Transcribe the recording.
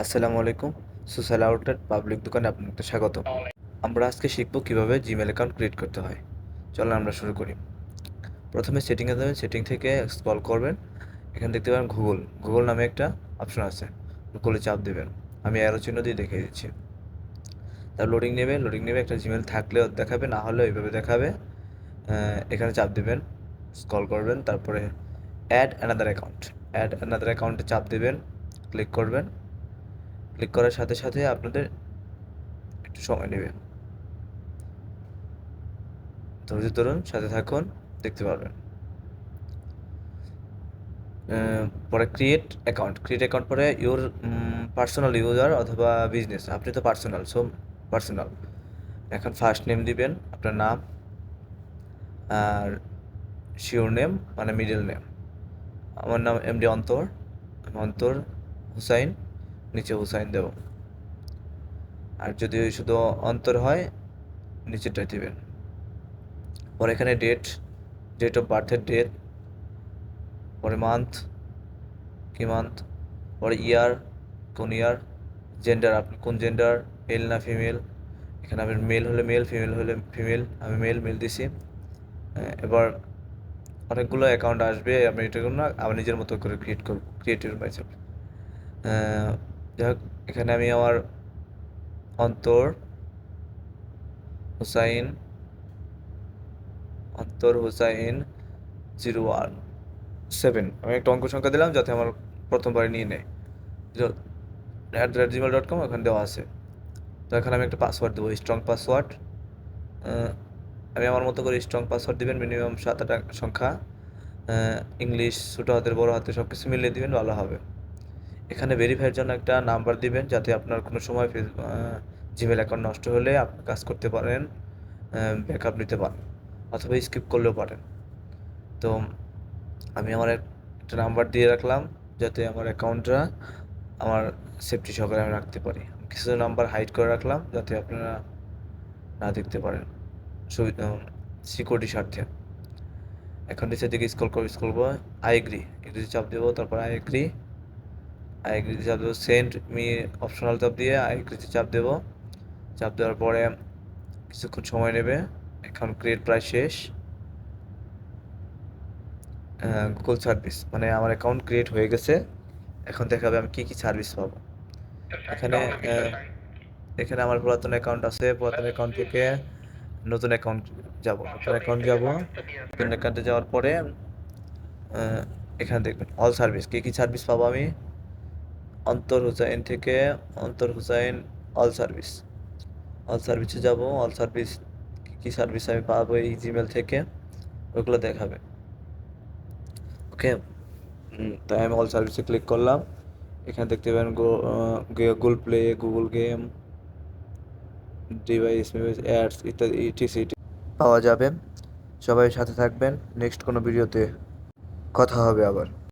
আসসালামু আলাইকুম social outlet public দোকানে আপনাকে স্বাগত আমরা আজকে শিখব কীভাবে জিমেল অ্যাকাউন্ট ক্রিয়েট করতে হয়। চলো আমরা শুরু করি। প্রথমে সেটিংয়ে যাবেন সেটিং থেকে স্ক্রল করবেন। এখানে দেখতে পাবেন গুগল গুগল নামে একটা অপশন আছে। গুগলে চাপ দেবেন। আমি অ্যারো চিহ্ন দিয়ে দেখিয়ে দিচ্ছি। তার লোডিং নেবে। লোডিং নেবে, একটা জিমেল থাকলেও দেখাবে, না হলে এইভাবে দেখাবে। এখানে চাপ দেবেন। স্ক্রল করবেন। তারপরে add another account add another অ্যাকাউন্টে চাপ দেবেন। ক্লিক করবেন। ক্লিক করার সাথে সাথে আপনাদের একটু সময় নেবে। ধৈর্য ধরুন, সাথে থাকুন, দেখতে পারবেন। পরে ক্রিয়েট অ্যাকাউন্ট ক্রিয়েট অ্যাকাউন্ট পরে ইউর পার্সোনাল ইউজার অথবা বিজনেস আপনি তো পার্সোনাল সো পার্সোনাল এখন ফার্স্ট নেম দিবেন, আপনার নাম আর শিওর নেম মানে মিডল নেম আমার নাম এমডি অন্তর অন্তর হুসাইন নিচে হুসাইন দেব। আর যদি শুধু অন্তর হয় নিচেটা দিবেন। পরে এখানে ডেট ডেট অফ বার্থের ডেট পরে মান্থ কি মান্থ পরে ইয়ার কোন ইয়ার জেন্ডার আপনি কোন জেন্ডার মেল না ফিমেল এখানে আমি মেল হলে মেল ফিমেল হলে ফিমেল আমি মেল মেল দিছি। এবার অনেকগুলো অ্যাকাউন্ট আসবে আমি এটা না, আমি নিজের মতো করে ক্রিয়েট করব ক্রিয়েটিভ মাইসেলফ যাই হোক এখানে আমি আমার অন্তর, হুসাইন অন্তর হুসাইন, জিরো ওয়ান, সেভেন। আমি একটা অঙ্ক সংখ্যা দিলাম যাতে আমার প্রথমবার নিয়ে নেয়। At the rate Gmail dot com ওখানে দেওয়া আছে। তো এখানে আমি একটা পাসওয়ার্ড দেবো স্ট্রং পাসওয়ার্ড আমি আমার মতো করে স্ট্রং পাসওয়ার্ড দিবেন মিনিমাম সাত আট সংখ্যা। ইংলিশ, ছোটো হাতের, বড় হাতের সব কিছু মিলিয়ে দিবেন, ভালো হবে। এখানে ভেরিফাইয়ের জন্য একটা নাম্বার দিবেন যাতে আপনার কোনো সময় জিমেল অ্যাকাউন্ট নষ্ট হলে আপনি কাজ করতে পারেন ব্যাকআপ নিতে পারেন অথবা স্কিপ করলেও পারেন। তো আমি আমার এক- একটা নাম্বার দিয়ে রাখলাম যাতে আমার অ্যাকাউন্টটা আমার সেফটি সহকারে আমি রাখতে পারি। কিছু নাম্বার হাইড করে রাখলাম যাতে আপনারা না দেখতে পারেন। সিকিউরিটি স্বার্থে। এখন নিচের দিকে স্ক্রল করব স্ক্রল করব আই এগ্রি এগ্রি চাপ দেবো, তারপর আই এগ্রি আই এগ্রিতে চাপ দেবো। সেন্ড মি অপশনাল চাপ দিয়ে আই এগ্রিতে চাপ দেবো। চাপ দেওয়ার পরে কিছুক্ষণ সময় নেবে। এখন ক্রিয়েট প্রায় শেষ। গুগল সার্ভিস মানে আমার অ্যাকাউন্ট ক্রিয়েট হয়ে গেছে। এখন দেখাবে আমি কী কী সার্ভিস পাবো। এখানে এখানে আমার পুরাতন অ্যাকাউন্ট আছে। পুরাতন অ্যাকাউন্ট থেকে নতুন অ্যাকাউন্ট যাব। নতুন অ্যাকাউন্ট যাব। নতুন অ্যাকাউন্টে যাওয়ার পরে এখানে দেখবেন অল সার্ভিস কী কী সার্ভিস পাবো আমি? অন্তর হুসাইন থেকে অন্তর হুসাইন অল সার্ভিস। অল সার্ভিসে যাব, অল সার্ভিস কী সার্ভিস আমি পাবো এই জিমেল থেকে ওগুলো দেখাবে। ওকে? তাই আমি অল সার্ভিসে ক্লিক করলাম। এখানে দেখতে পাবেন Google Play Google game device ads ইত্যাদি ইটিসি পাওয়া যাবে। সবাই সাথে থাকবেন। নেক্সট কোনো ভিডিওতে কথা হবে আবার।